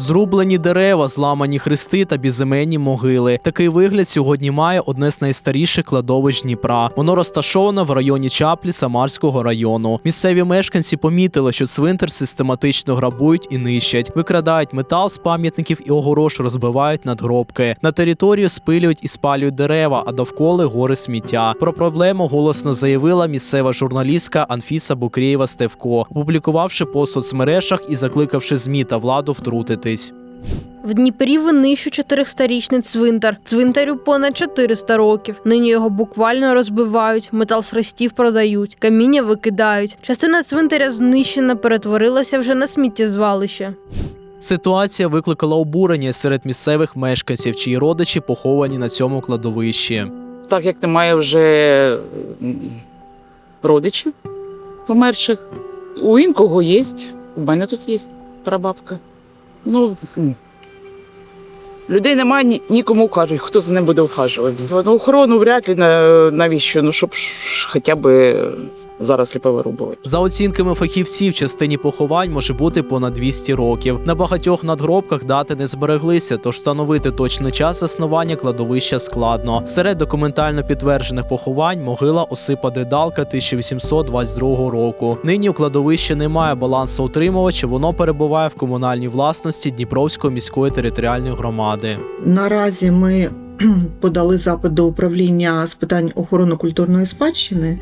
Зрублені дерева, зламані хрести та безіменні могили. Такий вигляд сьогодні має одне з найстаріших кладовищ Дніпра. Воно розташоване в районі Чаплі Самарського району. Місцеві мешканці помітили, що цвинтар систематично грабують і нищать, викрадають метал з пам'ятників і огорош розбивають надгробки. На територію спилюють і спалюють дерева, а довкола гори сміття. Про проблему голосно заявила місцева журналістка Анфіса Букрєєва Стевко, опублікувавши у соцмережах і закликавши ЗМІ та владу втрутитись. В Дніпрі винищу чотирьохсторічний цвинтар. Цвинтарю понад 400 років. Нині його буквально розбивають, метал з хрестів продають, каміння викидають. Частина цвинтаря знищена, перетворилася вже на сміттєзвалище. Ситуація викликала обурення серед місцевих мешканців, чиї родичі поховані на цьому кладовищі. так як немає вже родичів померших. У іншого є. У мене тут є прабабка. Ну, людей немає, ні, нікому кажуть, хто за ним буде вхажувати. Ну, охорону вряд ли навіщо, ну щоб хоча б зараз повирубувати. За оцінками фахівців, частині поховань може бути понад 200 років. На багатьох надгробках дати не збереглися, тож встановити точний час заснування кладовища складно. Серед документально підтверджених поховань могила Осипа Дедалка 1822 року. Нині у кладовищі немає балансоутримувача, воно перебуває в комунальній власності Дніпровської міської територіальної громади. Наразі ми подали запит до управління з питань охорони культурної спадщини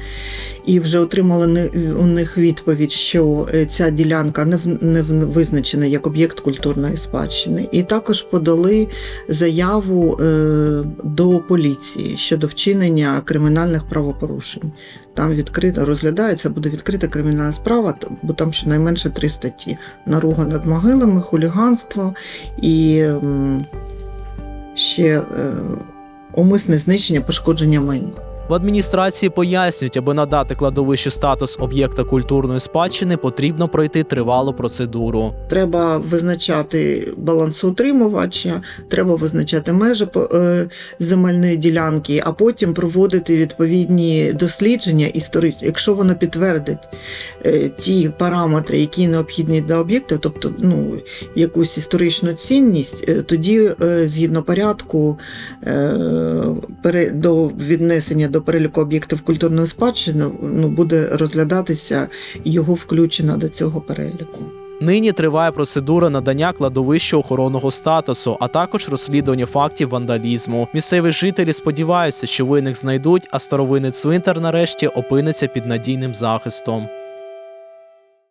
і вже отримали у них відповідь, що е, ця ділянка не визначена як об'єкт культурної спадщини. І також подали заяву е, до поліції щодо вчинення кримінальних правопорушень. Там відкрита розглядається, буде відкрита кримінальна справа, бо там щонайменше три статті: наруга над могилами, хуліганство і. Ще е, умисне знищення пошкодження майна. В адміністрації пояснюють, аби надати кладовищу статус об'єкта культурної спадщини, потрібно пройти тривалу процедуру. Треба визначати балансоутримувача, треба визначати межі е, земельної ділянки, а потім проводити відповідні дослідження історичні. Якщо воно підтвердить е, ті параметри, які необхідні для об'єкта, тобто ну, якусь історичну цінність, е, тоді згідно порядку до віднесення до переліку об'єктів культурної спадщини ну, буде розглядатися його включення до цього переліку. Нині триває процедура надання кладовища охоронного статусу, а також розслідування фактів вандалізму. Місцеві жителі сподіваються, що винних знайдуть, а старовинний цвинтар нарешті опиниться під надійним захистом.